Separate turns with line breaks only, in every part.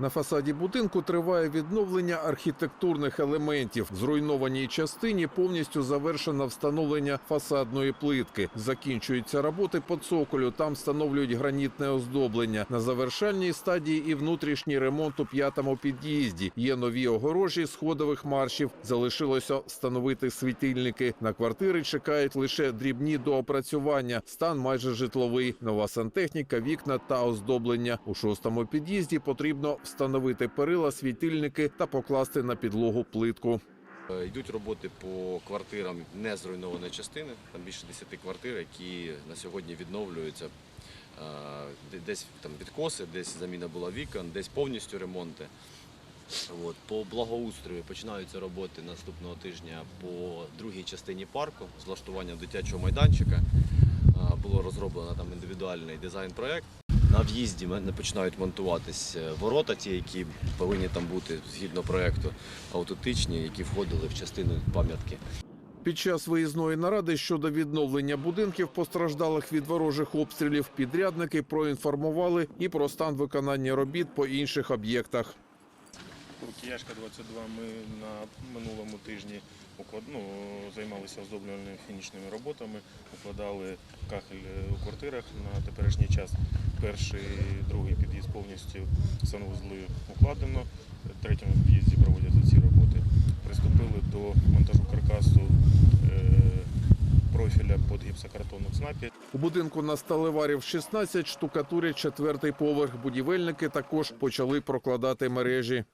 На фасаді будинку триває відновлення архітектурних елементів. В зруйнованій частині повністю завершено встановлення фасадної плитки. Закінчуються роботи по цоколю. Там встановлюють гранітне оздоблення. На завершальній стадії і внутрішній ремонт у п'ятому під'їзді. Є нові огорожі сходових маршів. Залишилося встановити світильники. На квартири чекають лише дрібні доопрацювання. Стан майже житловий. Нова сантехніка, вікна та оздоблення. У шостому під'їзді потрібно встановити перила, світильники та покласти на підлогу плитку.
Е, Йдуть роботи по квартирам не зруйнованої частини. Там більше 10 квартир, які на сьогодні відновлюються. Е, Десь там підкоси, десь заміна була вікон, десь повністю ремонти. От. По благоустрою починаються роботи наступного тижня по другій частині парку з влаштуванням дитячого майданчика. Е, Було розроблено там індивідуальний дизайн-проект. На в'їзді починають монтуватись е, ворота, ті, які повинні там бути згідно проекту, аутентичні, які входили в частину пам'ятки.
Під час виїзної наради щодо відновлення будинків, постраждалих від ворожих обстрілів, підрядники проінформували і про стан виконання робіт по інших об'єктах.
Кияшка 22 ми на минулому тижні ну, займалися оздоблювальними фінішними роботами, укладали кахель е, у квартирах на теперішній час. Перший, і другий під'їзд повністю санвузли укладено, в третьому під'їзді проводяться ці роботи. Приступили до монтажу каркасу е, профіля під гіпсокартону ЦНАПі.
У будинку на Сталеварів 16 штукатурять четвертий поверх. Будівельники також почали прокладати мережі.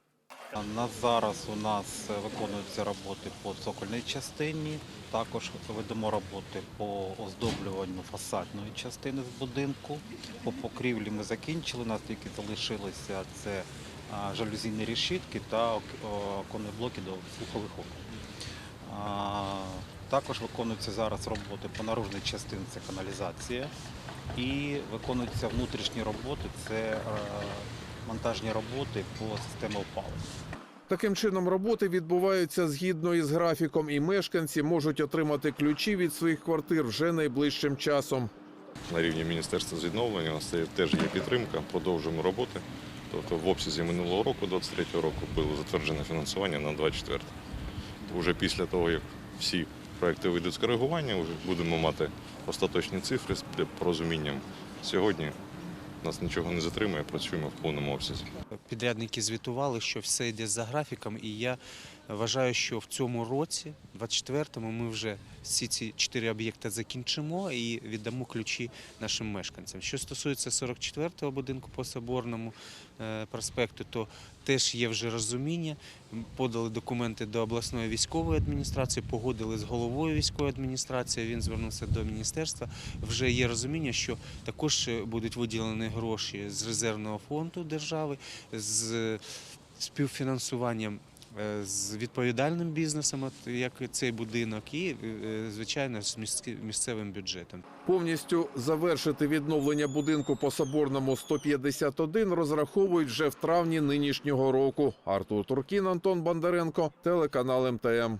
На зараз у нас е, виконуються роботи по цокольній частині. Також ведемо роботи по оздоблюванню фасадної частини з будинку. По покрівлі ми закінчили. У нас тільки залишилися це жалюзійні решітки та ок- оконні блоки до слухових окон. Також виконуються зараз роботи по наружній частині це каналізація. І виконуються внутрішні роботи це е, монтажні роботи по системі опалення.
Таким чином, роботи відбуваються згідно із графіком, і мешканці можуть отримати ключі від своїх квартир вже найближчим часом.
на рівні Міністерства з відновлення. У нас це теж є підтримка, продовжуємо роботи. Тобто в обсязі минулого року, 23-го року, було затверджене фінансування на 24 Уже після того, як всі проекти вийдуть з коригування, вже будемо мати остаточні цифри з порозумінням. Сьогодні нас нічого не затримує, працюємо в повному обсязі.
Підрядники звітували, що все йде за графіком, і я вважаю, що в цьому році, 24-му, ми вже всі ці чотири об'єкти закінчимо і віддамо ключі нашим мешканцям. Що стосується 44-го будинку по Соборному е, проспекту, то теж є вже розуміння. Подали документи до обласної військової адміністрації, погодили з головою військової адміністрації. Він звернувся до міністерства. Вже є розуміння, що також е, будуть виділені гроші з резервного фонду держави, з співфінансуванням з відповідальним бізнесом, як цей будинок, і е, звичайно з місцевим бюджетом.
Повністю завершити відновлення будинку по Соборному 151 розраховують вже в травні нинішнього року. Артур Туркін, Антон Бондаренко, телеканал МТМ.